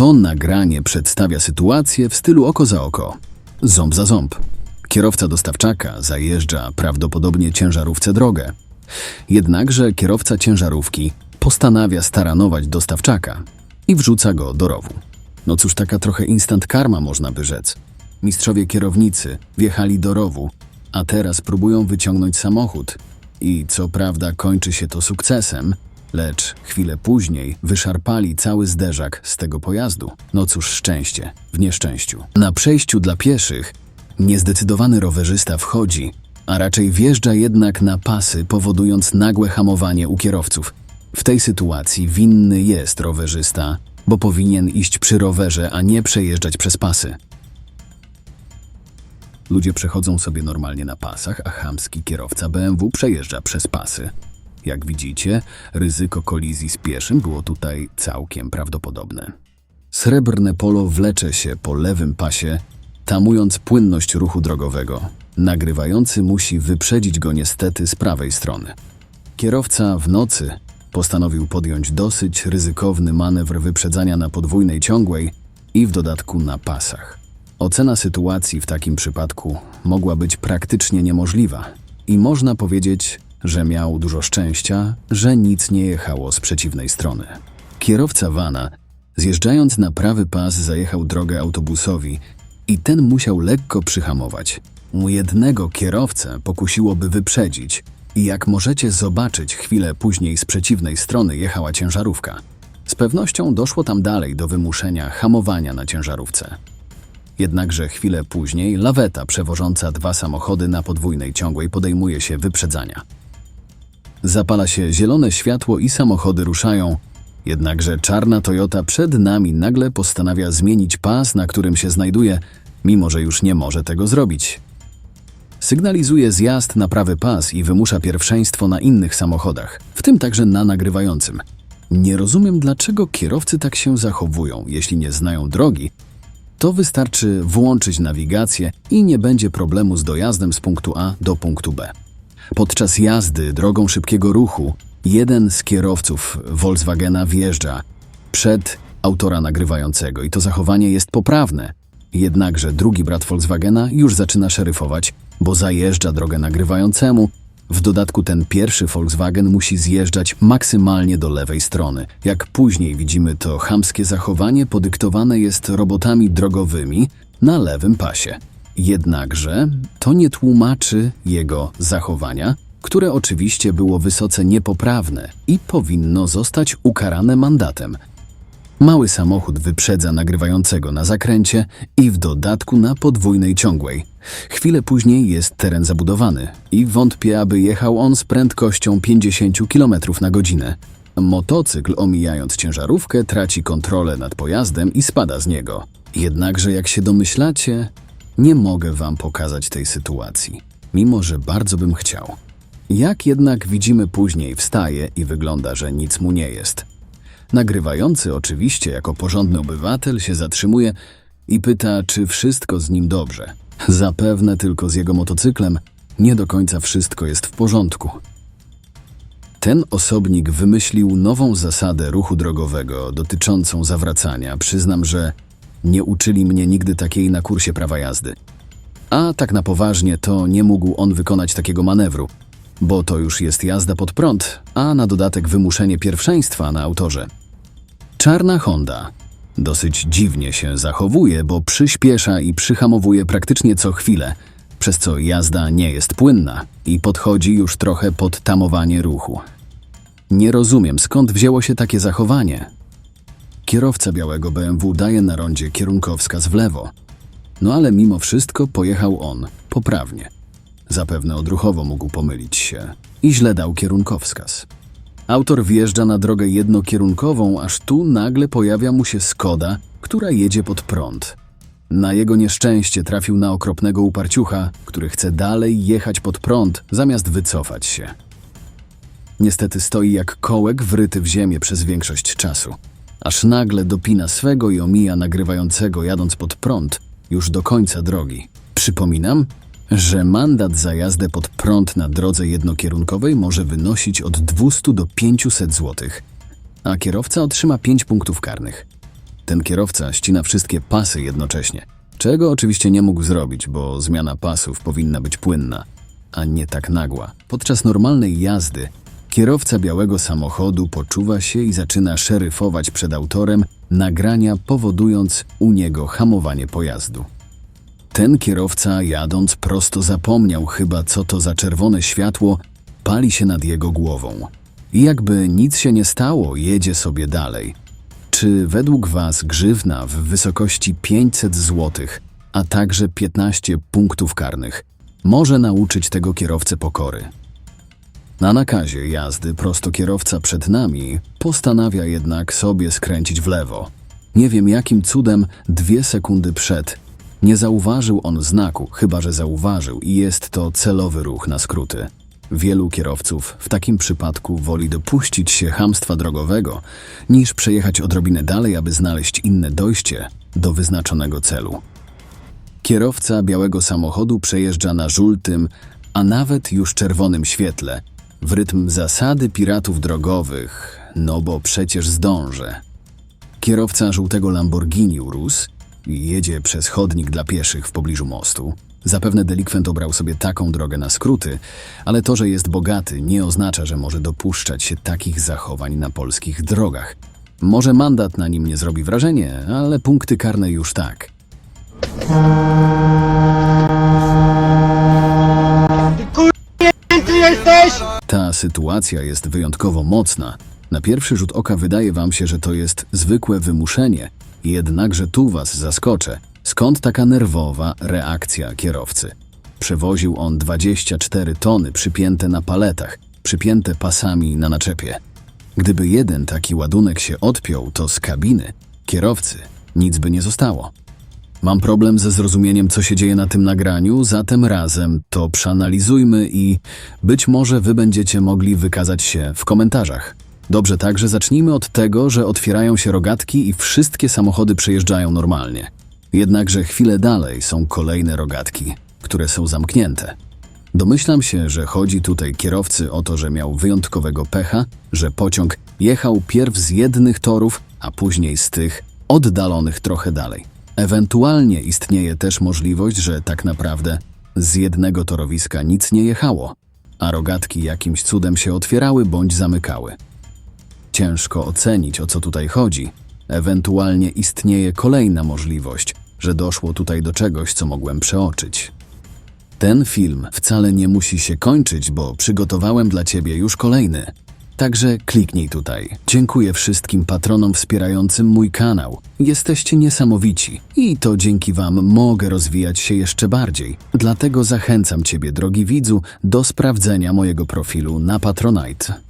To nagranie przedstawia sytuację w stylu oko za oko, ząb za ząb. Kierowca dostawczaka zajeżdża prawdopodobnie ciężarówce drogę. Jednakże kierowca ciężarówki postanawia staranować dostawczaka i wrzuca go do rowu. No cóż, taka trochę instant karma można by rzec. Mistrzowie kierownicy wjechali do rowu, a teraz próbują wyciągnąć samochód. I co prawda kończy się to sukcesem, lecz chwilę później wyszarpali cały zderzak z tego pojazdu. No cóż, szczęście w nieszczęściu. Na przejściu dla pieszych niezdecydowany rowerzysta wchodzi, a raczej wjeżdża jednak na pasy, powodując nagłe hamowanie u kierowców. W tej sytuacji winny jest rowerzysta, bo powinien iść przy rowerze, a nie przejeżdżać przez pasy. Ludzie przechodzą sobie normalnie na pasach, a chamski kierowca BMW przejeżdża przez pasy. Jak widzicie, ryzyko kolizji z pieszym było tutaj całkiem prawdopodobne. Srebrne polo wlecze się po lewym pasie, tamując płynność ruchu drogowego. Nagrywający musi wyprzedzić go niestety z prawej strony. Kierowca w nocy postanowił podjąć dosyć ryzykowny manewr wyprzedzania na podwójnej ciągłej i w dodatku na pasach. Ocena sytuacji w takim przypadku mogła być praktycznie niemożliwa i można powiedzieć, że miał dużo szczęścia, że nic nie jechało z przeciwnej strony. Kierowca vana, zjeżdżając na prawy pas, zajechał drogę autobusowi i ten musiał lekko przyhamować. U jednego kierowcę pokusiłoby wyprzedzić i jak możecie zobaczyć, chwilę później z przeciwnej strony jechała ciężarówka. Z pewnością doszło tam dalej do wymuszenia hamowania na ciężarówce. Jednakże chwilę później laweta przewożąca dwa samochody na podwójnej ciągłej podejmuje się wyprzedzania. Zapala się zielone światło i samochody ruszają, jednakże czarna Toyota przed nami nagle postanawia zmienić pas, na którym się znajduje, mimo że już nie może tego zrobić. Sygnalizuje zjazd na prawy pas i wymusza pierwszeństwo na innych samochodach, w tym także na nagrywającym. Nie rozumiem, dlaczego kierowcy tak się zachowują, jeśli nie znają drogi, to wystarczy włączyć nawigację i nie będzie problemu z dojazdem z punktu A do punktu B. Podczas jazdy drogą szybkiego ruchu jeden z kierowców Volkswagena wjeżdża przed autora nagrywającego i to zachowanie jest poprawne. Jednakże drugi brat Volkswagena już zaczyna szeryfować, bo zajeżdża drogę nagrywającemu. W dodatku ten pierwszy Volkswagen musi zjeżdżać maksymalnie do lewej strony. Jak później widzimy, to chamskie zachowanie podyktowane jest robotami drogowymi na lewym pasie. Jednakże to nie tłumaczy jego zachowania, które oczywiście było wysoce niepoprawne i powinno zostać ukarane mandatem. Mały samochód wyprzedza nagrywającego na zakręcie i w dodatku na podwójnej ciągłej. Chwilę później jest teren zabudowany i wątpię, aby jechał on z prędkością 50 km na godzinę. Motocykl, omijając ciężarówkę, traci kontrolę nad pojazdem i spada z niego. Jednakże, jak się domyślacie, nie mogę wam pokazać tej sytuacji, mimo że bardzo bym chciał. Jak jednak widzimy później, wstaje i wygląda, że nic mu nie jest. Nagrywający oczywiście jako porządny obywatel się zatrzymuje i pyta, czy wszystko z nim dobrze. Zapewne tylko z jego motocyklem nie do końca wszystko jest w porządku. Ten osobnik wymyślił nową zasadę ruchu drogowego dotyczącą zawracania. Przyznam, że nie uczyli mnie nigdy takiej na kursie prawa jazdy. A tak na poważnie to nie mógł on wykonać takiego manewru, bo to już jest jazda pod prąd, a na dodatek wymuszenie pierwszeństwa na autorze. Czarna Honda dosyć dziwnie się zachowuje, bo przyspiesza i przyhamowuje praktycznie co chwilę, przez co jazda nie jest płynna i podchodzi już trochę pod tamowanie ruchu. Nie rozumiem, skąd wzięło się takie zachowanie. Kierowca białego BMW daje na rondzie kierunkowskaz w lewo. No ale mimo wszystko pojechał on poprawnie. Zapewne odruchowo mógł pomylić się i źle dał kierunkowskaz. Autor wjeżdża na drogę jednokierunkową, aż tu nagle pojawia mu się Skoda, która jedzie pod prąd. Na jego nieszczęście trafił na okropnego uparciucha, który chce dalej jechać pod prąd, zamiast wycofać się. Niestety stoi jak kołek wryty w ziemię przez większość czasu. Aż nagle dopina swego i omija nagrywającego jadąc pod prąd już do końca drogi. Przypominam, że mandat za jazdę pod prąd na drodze jednokierunkowej może wynosić od 200 do 500 zł, a kierowca otrzyma 5 punktów karnych. Ten kierowca ścina wszystkie pasy jednocześnie. Czego oczywiście nie mógł zrobić, bo zmiana pasów powinna być płynna, a nie tak nagła. Podczas normalnej jazdy kierowca białego samochodu poczuwa się i zaczyna szeryfować przed autorem nagrania, powodując u niego hamowanie pojazdu. Ten kierowca, jadąc prosto, zapomniał chyba, co to za czerwone światło pali się nad jego głową. I jakby nic się nie stało, jedzie sobie dalej. Czy według Was grzywna w wysokości 500 zł, a także 15 punktów karnych, może nauczyć tego kierowcę pokory? Na nakazie jazdy prosto kierowca przed nami postanawia jednak sobie skręcić w lewo. Nie wiem jakim cudem dwie sekundy przed nie zauważył on znaku, chyba że zauważył i jest to celowy ruch na skróty. Wielu kierowców w takim przypadku woli dopuścić się hamstwa drogowego, niż przejechać odrobinę dalej, aby znaleźć inne dojście do wyznaczonego celu. Kierowca białego samochodu przejeżdża na żółtym, a nawet już czerwonym świetle, w rytm zasady piratów drogowych, no bo przecież zdążę. Kierowca żółtego Lamborghini urósł i jedzie przez chodnik dla pieszych w pobliżu mostu. Zapewne delikwent obrał sobie taką drogę na skróty, ale to, że jest bogaty, nie oznacza, że może dopuszczać się takich zachowań na polskich drogach. Może mandat na nim nie zrobi wrażenia, ale punkty karne już tak. Ty jesteś? Ta sytuacja jest wyjątkowo mocna. Na pierwszy rzut oka wydaje wam się, że to jest zwykłe wymuszenie, jednakże tu was zaskoczę. Skąd taka nerwowa reakcja kierowcy? Przewoził on 24 tony przypięte na paletach, przypięte pasami na naczepie. Gdyby jeden taki ładunek się odpiął, to z kabiny kierowcy nic by nie zostało. Mam problem ze zrozumieniem, co się dzieje na tym nagraniu, zatem razem to przeanalizujmy i być może wy będziecie mogli wykazać się w komentarzach. Dobrze, także zacznijmy od tego, że otwierają się rogatki i wszystkie samochody przejeżdżają normalnie. Jednakże chwilę dalej są kolejne rogatki, które są zamknięte. Domyślam się, że chodzi tutaj kierowcy o to, że miał wyjątkowego pecha, że pociąg jechał pierw z jednych torów, a później z tych oddalonych trochę dalej. Ewentualnie istnieje też możliwość, że tak naprawdę z jednego torowiska nic nie jechało, a rogatki jakimś cudem się otwierały bądź zamykały. Ciężko ocenić, o co tutaj chodzi. Ewentualnie istnieje kolejna możliwość, że doszło tutaj do czegoś, co mogłem przeoczyć. Ten film wcale nie musi się kończyć, bo przygotowałem dla Ciebie już kolejny. Także kliknij tutaj. Dziękuję wszystkim patronom wspierającym mój kanał. Jesteście niesamowici i to dzięki Wam mogę rozwijać się jeszcze bardziej. Dlatego zachęcam Ciebie, drogi widzu, do sprawdzenia mojego profilu na Patronite.